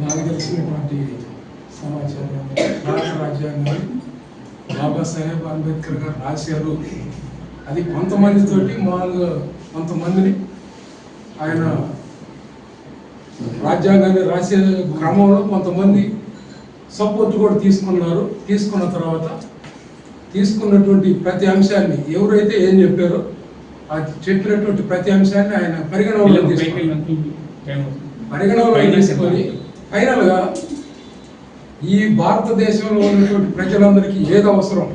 నాకు తెలిసినటువంటి సమాచారం భారత రాజ్యాంగాన్ని బాబాసాహెబ్ అంబేద్కర్ గారు రాశారు. అది కొంతమందితోటి మామూలుగా కొంతమందిని ఆయన రాజ్యాంగాన్ని రాసే క్రమంలో కొంతమంది సపోర్ట్ కూడా తీసుకున్నారు. తీసుకున్న తర్వాత తీసుకున్నటువంటి ప్రతి అంశాన్ని ఎవరైతే ఏం చెప్పారో ఆ చెప్పినటువంటి ప్రతి అంశాన్ని ఆయన పరిగణనలో తీసుకున్నారు. పరిగణనలో తీసుకొని ఫైనల్గా ఈ భారతదేశంలో ఉన్నటువంటి ప్రజలందరికీ ఏది అవసరం.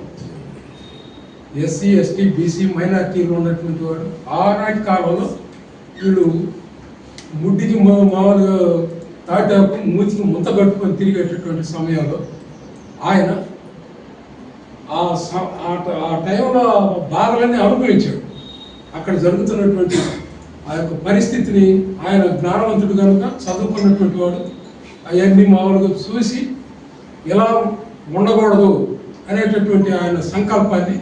ఎస్సీ ఎస్టీ బీసీ మైనార్టీలో ఉన్నటువంటి వాడు ఆనాటి కాలంలో వీళ్ళు ముడ్డికి మామూలుగా తాటాకు మూతికి ముంత కట్టుకొని తిరిగేటటువంటి సమయంలో ఆయన ఆ ఆ ఆ టైంలో బాధలన్నీ అనుభవించాడు. అక్కడ జరుగుతున్నటువంటి ఆ యొక్క పరిస్థితిని ఆయన జ్ఞానవంతుడు కనుక చదువుకున్నటువంటి వాడు అవన్నీ మామూలుగా చూసి ఎలా ఉండకూడదు అనేటటువంటి ఆయన సంకల్పాన్ని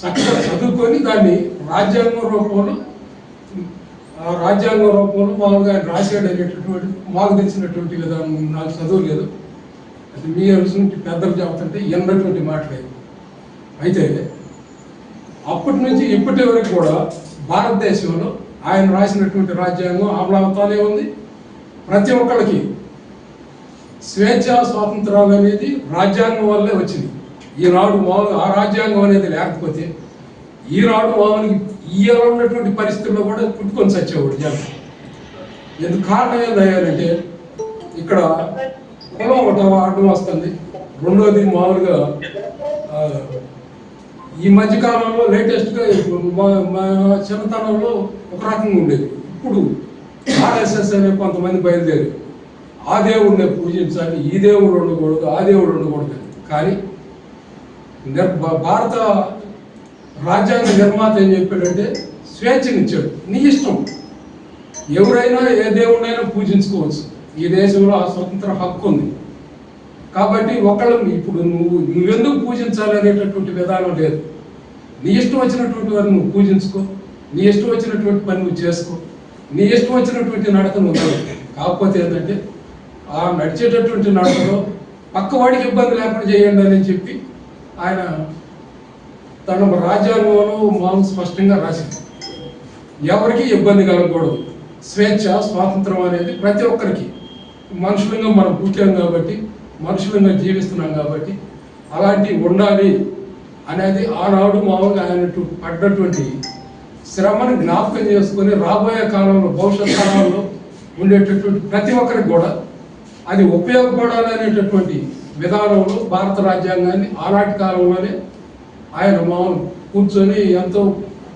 చక్కగా చదువుకొని దాన్ని రాజ్యాంగం రూపంలో ఆ రాజ్యాంగం రూపంలో మామూలుగా ఆయన రాశాడు అనేటటువంటి మాకు తెలిసినటువంటి విధానం నాకు చదువు లేదు అది మీ నుంచి పెద్దలు చెబుతుంటే ఎన్నటువంటి మాట్లాడేది అయితే అప్పటి నుంచి ఇప్పటి వరకు కూడా భారతదేశంలో ఆయన రాసినటువంటి రాజ్యాంగం అమలవుతానే ఉంది. ప్రతి ఒక్కరికి స్వేచ్ఛ స్వాతంత్రాలు అనేది రాజ్యాంగం వల్లే వచ్చింది. ఈనాడు మామూలు ఆ రాజ్యాంగం అనేది లేకపోతే ఈనాడు మామూలుగా ఈయన ఉన్నటువంటి పరిస్థితుల్లో కూడా పుట్టుకొని చచ్చేవాడు జనం. ఎందుకు కారణం ఏందయ్యారంటే ఇక్కడ కులం ఒకటి అడ్డం వస్తుంది. రెండోది మామూలుగా ఈ మధ్య కాలంలో లేటెస్ట్గా మా మా చిన్నతనంలో ఒక రకంగా ఉండేది. ఇప్పుడు ఆర్ఎస్ఎస్ అనే కొంతమంది బయలుదేరి ఆ దేవుడిని పూజించాలి ఈ దేవుడు ఉండకూడదు ఆ దేవుడు ఉండకూడదు కానీ నిర్- భారత రాజ్యాంగ నిర్మాత ఏం చెప్పాడంటే స్వేచ్ఛనిచ్చాడు నీ ఇష్టం. ఎవరైనా ఏ దేవుడినైనా పూజించుకోవచ్చు. ఈ దేశంలో ఆ స్వతంత్ర హక్కు ఉంది. కాబట్టి ఒకళ్ళు ఇప్పుడు నువ్వు నువ్వెందుకు పూజించాలి అనేటటువంటి విధానం లేదు. నీ ఇష్టం వచ్చినటువంటి వారిని నువ్వు పూజించుకో నీ ఇష్టం వచ్చినటువంటి పని నువ్వు చేసుకో నీ ఇష్టం వచ్చినటువంటి నడక నువ్వు కాకపోతే ఏంటంటే ఆ నడిచేటటువంటి నడకలో పక్కవాడికి ఇబ్బంది లేకుండా చేయండి అని చెప్పి ఆయన తన రాజ్యాంగంలో మాం స్పష్టంగా రాసింది ఎవరికి ఇబ్బంది కలగకూడదు. స్వేచ్ఛ స్వాతంత్రం అనేది ప్రతి ఒక్కరికి. మనుషులంగా మనం పుట్టాం కాబట్టి మనుషులంగా జీవిస్తున్నాం కాబట్టి అలాంటివి ఉండాలి అనేది ఆనాడు మామూలుగా ఆయన పడ్డటువంటి శ్రమను జ్ఞాపకం చేసుకొని రాబోయే కాలంలో భవిష్యత్ కాలంలో ఉండేటటువంటి ప్రతి ఒక్కరికి కూడా అది ఉపయోగపడాలనేటటువంటి విధానంలో భారత రాజ్యాంగాన్ని ఆనాటి కాలంలోనే ఆయన మామూలు కూర్చొని ఎంతో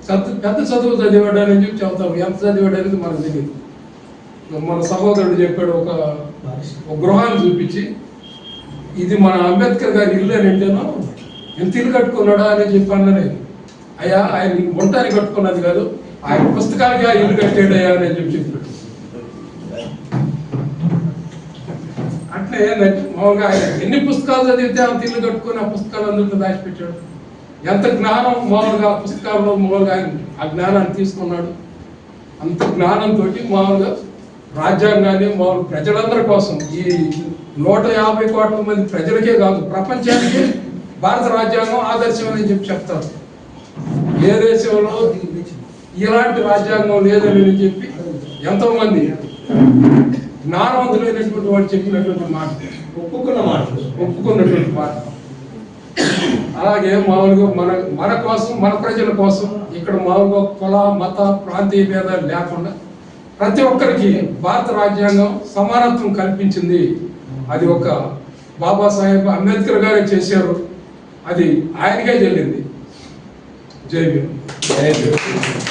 చదువు పెద్ద చదువు చదివాడని చెప్పి చెబుతాం. ఎంత చదివాడు అనేది మనకు తెలియదు మన సహోదరుడు చెప్పాడు ఒక ఒక గృహాన్ని చూపించి ఇది మన అంబేద్కర్ గారి ఇల్లు అని అంటేనో ఎంత ఇల్లు కట్టుకున్నాడా అని చెప్పాను నేను అయ్యా ఆయన ఉండటానికి కట్టుకున్నది కాదు ఆయన పుస్తకాలకి ఆ ఇల్లు కట్టాడయ్యా అని చెప్పి చెప్పాడు. అట్లే మామూలుగా ఆయన ఎన్ని పుస్తకాలు చదివితే ఆయన ఇల్లు కట్టుకుని ఆ పుస్తకాలు అందరితో దాచిపెట్టాడు. ఎంత జ్ఞానం మామూలుగా ఆ పుస్తకాల్లో మామూలుగా ఆయన ఆ జ్ఞానాన్ని తీసుకున్నాడు. అంత జ్ఞానంతో మామూలుగా రాజ్యాంగాన్ని మామూలు ప్రజలందరి కోసం ఈ నూట యాభై కోట్ల మంది ప్రజలకే కాదు ప్రపంచానికి భారత రాజ్యాంగం ఆదర్శం అని చెప్పి చెప్తారు. ఏ దేశంలో ఇలాంటి రాజ్యాంగం లేదని చెప్పి ఎంతోమంది జ్ఞానవంతులైనటువంటి వాడు చెప్పినటువంటి మాట. ఒప్పుకున్న మాటలు ఒప్పుకున్నటువంటి మాట. అలాగే మామూలుగా మన మన కోసం మన ప్రజల కోసం ఇక్కడ మామూలుగా కుల మత ప్రాంతీయ భేదాలు లేకుండా ప్రతి ఒక్కరికి భారత రాజ్యాంగం సమానత్వం కల్పించింది. అది ఒక బాబాసాహెబ్ అంబేద్కర్ గారే చేశారు. అది ఆయనకే చెల్లింది జై భీమ్. జై భీమ్.